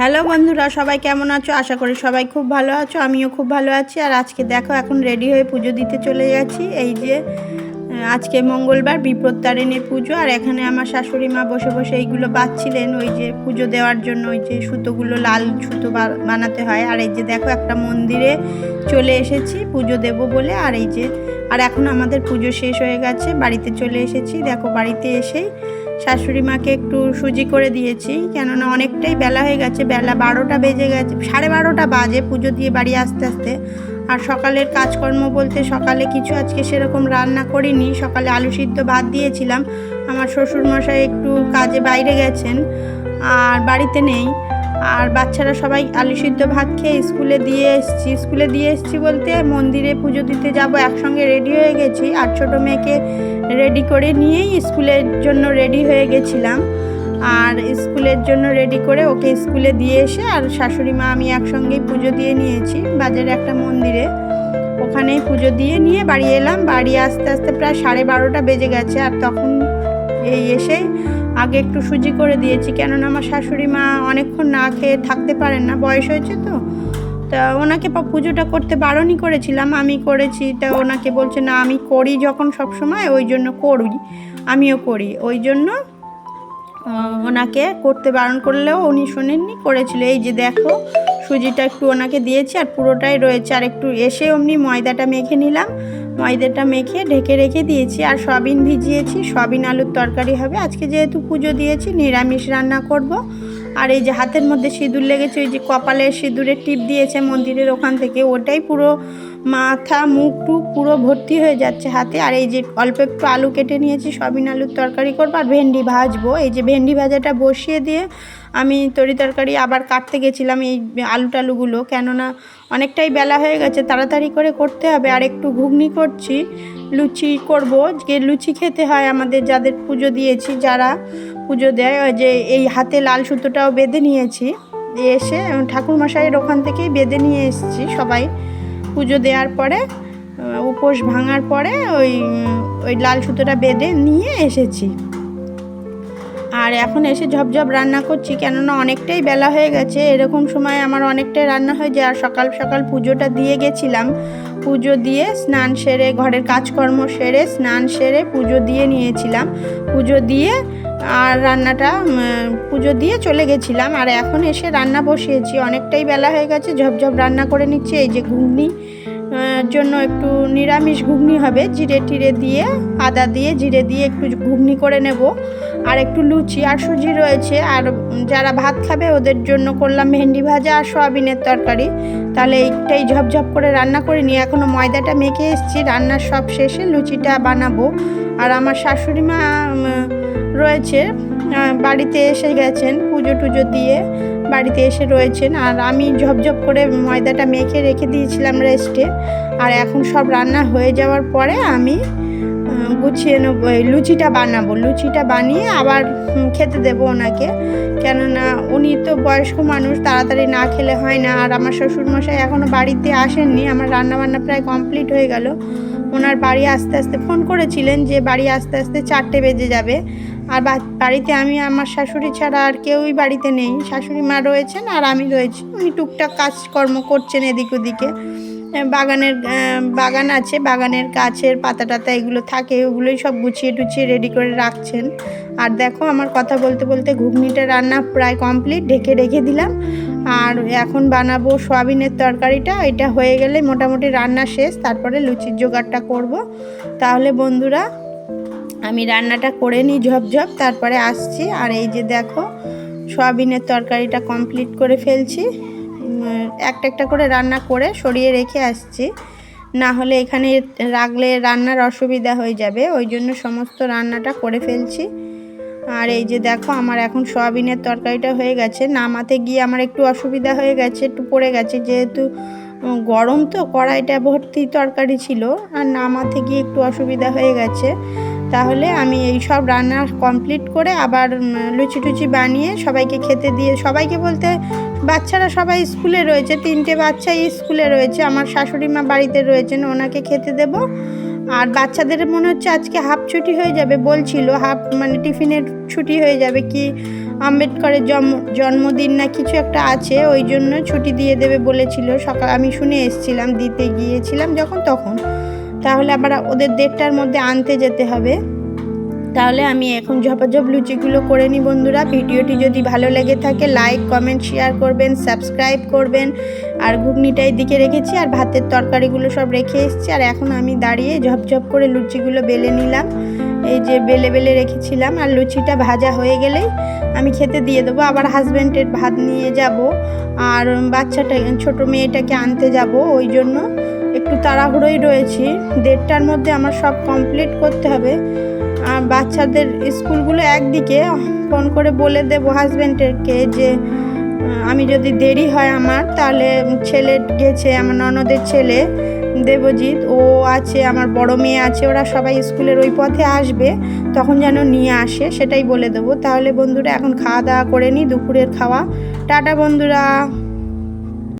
Hello বন্ধুরা, সবাই কেমন আছো? আশা করি সবাই খুব ভালো আছো, আমিও খুব ভালো আছি। আর আজকে দেখো, এখন রেডি হয়ে পুজো দিতে চলে যাচ্ছি। এই যে আজকে মঙ্গলবার বিপত্তারিণীর পুজো। আর এখানে আমার শাশুড়ি মা বসে বসে এইগুলো বাঁধছিলেন ওই যে পুজো দেওয়ার জন্য ওই যে সুতোগুলো, লাল সুতো বানাতে হয়। আর এই যে দেখো, একটা মন্দিরে চলে এসেছি পুজো দেব বলে। আর এই যে, আর এখন আমাদের পুজো শেষ হয়ে গেছে, বাড়িতে চলে এসেছি। দেখো, বাড়িতে এসেই শাশুড়ি মাকে একটু সুজি করে দিয়েছি, কেননা অনেকটাই বেলা হয়ে গেছে, বেলা বারোটা বেজে গেছে, সাড়ে বারোটা বাজে পুজো দিয়ে বাড়ি আসতে আসতে। আর সকালের কাজকর্ম বলতে সকালে কিছু আজকে সেরকম রান্না করিনি, সকালে আলু সিদ্ধ ভাত দিয়েছিলাম। আমার শ্বশুরমশাই একটু কাজে বাইরে গেছেন, আর বাড়িতে নেই। আর বাচ্চারা সবাই আলু সিদ্ধ ভাত খেয়ে স্কুলে দিয়ে এসেছি। স্কুলে দিয়ে এসেছি বলতে মন্দিরে পুজো দিতে যাব, একসঙ্গে রেডি হয়ে গেছি। আর ছোটো মেয়েকে রেডি করে নিয়েই স্কুলের জন্য রেডি হয়ে গেছিলাম। আর স্কুলের জন্য রেডি করে ওকে স্কুলে দিয়ে এসে আর শাশুড়ি মা আমি একসঙ্গেই পুজো দিয়ে নিয়েছি বাজারে একটা মন্দিরে। ওখানেই পুজো দিয়ে নিয়ে বাড়ি এলাম। বাড়ি আসতে আসতে প্রায় সাড়ে বারোটা বেজে গেছে আর তখন এই এসেই আগে একটু সুজি করে দিয়েছি। কেননা আমার শাশুড়ি মা অনেকক্ষণ না খেয়ে থাকতে পারেন না, বয়স হয়েছে তো। তা ওনাকে পুজোটা করতে বারণই করেছিলাম, আমি করেছি। তা ওনাকে বলছে, না, আমি করি যখন সব সময় ওই জন্য করি আমিও করি। ওই জন্য ওনাকে করতে বারণ করলেও উনি শোনেননি, করেছিল। এই যে দেখো, সুজিটা একটু ওনাকে দিয়েছি আর পুরোটাই রয়েছে। আর একটু এসে অমনি ময়দাটা মেখে নিলাম। ময়দাটা মেখে, ঢেকে রেখে দিয়েছি আর সবিন ভিজিয়েছি। সবিন আলুর তরকারি হবে। আজকে যেহেতু পুজো দিয়েছি, নিরামিষ রান্না করব। আর এই যে হাতের মধ্যে সিঁদুর লেগেছে, ওই যে কপালে সিঁদুরের টিপ দিয়েছে মন্দিরের ওখান থেকে, ওটাই পুরো মাথা, মুখ, টুক পুরো ভর্তি হয়ে যাচ্ছে হাতে। আর এই যে অল্প একটু আলু কেটে নিয়েছি, সবিন আলুর তরকারি করব আর ভেন্ডি ভাজবো। এই যে ভেন্ডি ভাজাটা বসিয়ে দিয়ে আমি তরি তরকারি আবার কাটতে গেছিলাম এই আলু টালুগুলো কেননা অনেকটাই বেলা হয়ে গেছে, তাড়াতাড়ি করে করতে হবে। আর একটু ঘুগনি করছি, লুচি করব। যে লুচি খেতে হয় আমাদের, যাদের পুজো দিয়েছি, যারা পুজো দেয় যে এই হাতে লাল সুতোটাও বেঁধে নিয়েছি। এসে ঠাকুরমশাইয়ের ওখান থেকেই বেঁধে নিয়ে এসেছি সবাই। পুজো দেওয়ার পরে উপোস ভাঙার পরে ওই ওই লাল সুতোটা বেঁধে নিয়ে এসেছি। আর এখন এসে ঝপঝপ রান্না করছি, কেননা অনেকটাই বেলা হয়ে গেছে। এরকম সময় আমার অনেকটাই রান্না হয়ে যায়। আর সকাল সকাল পুজোটা দিয়ে গেছিলাম। পুজো দিয়ে স্নান সেরে, ঘরের কাজকর্ম সেরে, স্নান সেরে পুজো দিয়ে নিয়েছিলাম। পুজো দিয়ে আর রান্নাটা পুজো দিয়ে চলে গেছিলাম। আর এখন এসে রান্না বসিয়েছি। অনেকটাই বেলা হয়ে গেছে, ঝপঝপ রান্না করে নিচ্ছে। এই যে ঘুগনি জন্য একটু নিরামিষ ঘুগনি হবে, জিরে টিরে দিয়ে, আদা দিয়ে, জিরে দিয়ে একটু ঘুগনি করে নেব। আর একটু লুচি আর সুজি রয়েছে। আর যারা ভাত খাবে, ওদের জন্য করলাম ভেন্ডি ভাজা আর সয়াবিনের তরকারি। তাহলে এইটাই ঝপঝপ করে রান্না করে নিয়ে এখনও ময়দাটা মেখে এসেছি। রান্নার সব শেষে লুচিটা বানাবো। আর আমার শাশুড়ি মা রয়েছে। বাড়িতে এসে গেছেন, পুজো টুজো দিয়ে বাড়িতে এসে রয়েছেন। আর আমি ঝপঝপ করে ময়দাটা মেখে রেখে দিয়েছিলাম রেস্টে। আর এখন সব রান্না হয়ে যাওয়ার পরে আমি গুছিয়ে নেব লুচিটা বানাবো। লুচিটা বানিয়ে আবার খেতে দেবো ওনাকে। কেননা উনি তো বয়স্ক মানুষ, তাড়াতাড়ি না খেলে হয় না। আর আমার শ্বশুরমশাই এখনও বাড়িতে আসেননি। আমার রান্না বান্না প্রায় কমপ্লিট হয়ে গেল। ওনার বাড়ি আস্তে আস্তে, ফোন করেছিলেন যে বাড়ি আস্তে আস্তে চারটে বেজে যাবে। আর বাড়িতে আমি আমার শাশুড়ি ছাড়া আর কেউই বাড়িতে নেই। শাশুড়ি মা রয়েছেন আর আমি রয়েছি। উনি টুকটাক কাজকর্ম করছেন এদিক ওদিকে। বাগানের বাগান আছে, বাগানের গাছের পাতা টাতা এগুলো থাকে, ওগুলোই সব গুছিয়ে টুছিয়ে রেডি করে রাখছেন। আর দেখো আমার কথা বলতে বলতে ঘুগনিটা রান্না প্রায় কমপ্লিট ঢেকে রেখে দিলাম। আর এখন বানাবো সয়াবিনের তরকারিটা। এটা হয়ে গেলে মোটামুটি রান্না শেষ, তারপরে লুচির জোগাড়টা করব। তাহলে বন্ধুরা আমি রান্নাটা করে নিই ঝপঝপ তারপরে আসছি। আর এই যে দেখো, সয়াবিনের তরকারিটা কমপ্লিট করে ফেলছি। একটা একটা করে রান্না করে সরিয়ে রেখে আসছি। না হলে এখানে রাখলে রান্নার অসুবিধা হয়ে যাবে, ওই জন্য সমস্ত রান্নাটা করে ফেলছি। আর এই যে দেখো, আমার এখন সয়াবিনের তরকারিটা হয়ে গেছে। নামাতে গিয়ে আমার একটু অসুবিধা হয়ে গেছে, একটু পড়ে গেছে। যেহেতু গরম তো, কড়াইটা ভর্তি তরকারি ছিল, আর নামাতে গিয়ে একটু অসুবিধা হয়ে গেছে। তাহলে আমি এই সব রান্না কমপ্লিট করে আবার লুচি টুচি বানিয়ে সবাইকে খেতে দিয়ে, সবাইকে বলতে বাচ্চারা সবাই স্কুলে রয়েছে, তিনটে বাচ্চাই স্কুলে রয়েছে, আমার শাশুড়ি মা বাড়িতে রয়েছেন, ওনাকে খেতে দেব। আর বাচ্চাদের মনে হচ্ছে আজকে হাফ ছুটি হয়ে যাবে, বলছিল হাফ মানে টিফিনের ছুটি হয়ে যাবে কি আম্বেদকরের জন্ম, জন্মদিন না কিছু একটা আছে, ওই জন্য ছুটি দিয়ে দেবে বলেছিল, সকাল, আমি শুনে এসেছিলাম, দিতে গিয়েছিলাম যখন তখন। তাহলে আবার ওদের দেড়টার মধ্যে আনতে যেতে হবে। তাহলে আমি এখন ঝপাঝপ লুচিগুলো করে নিই বন্ধুরা। ভিডিওটি যদি ভালো লেগে থাকে লাইক কমেন্ট শেয়ার করবেন সাবস্ক্রাইব করবেন। আর ঘুগনিটা দিকে রেখেছি, আর ভাতের তরকারিগুলো সব রেখে এসেছি। আর এখন আমি দাঁড়িয়ে ঝপঝপ করে লুচিগুলো বেলে নিলাম। এই যে বেলে বেলে রেখেছিলাম, আর লুচিটা ভাজা হয়ে গেলেই আমি খেতে দিয়ে দেবো। আবার হাজব্যান্ডের ভাত নিয়ে যাব, আর বাচ্চাটা, ছোট মেয়েটাকে আনতে যাব, ওই জন্য একটু তাড়াহুড়োই রয়েছি। দেড়টার মধ্যে আমার সব কমপ্লিট করতে হবে। আর বাচ্চাদের স্কুলগুলো একদিকে, ফোন করে বলে দেবো হাজব্যান্ডেরকে যে, আমি যদি দেরি হয় আমার, তাহলে ছেলে গেছে, আমার ননদের ছেলে দেবজিৎ, ও আছে, আমার বড় মেয়ে আছে, ওরা সবাই স্কুলের ওই পথে আসবে, তখন যেন নিয়ে আসে, সেটাই বলে দেবো। তাহলে বন্ধুরা এখন খাওয়া দাওয়া করে নিই দুপুরের খাওয়া। টাটা বন্ধুরা।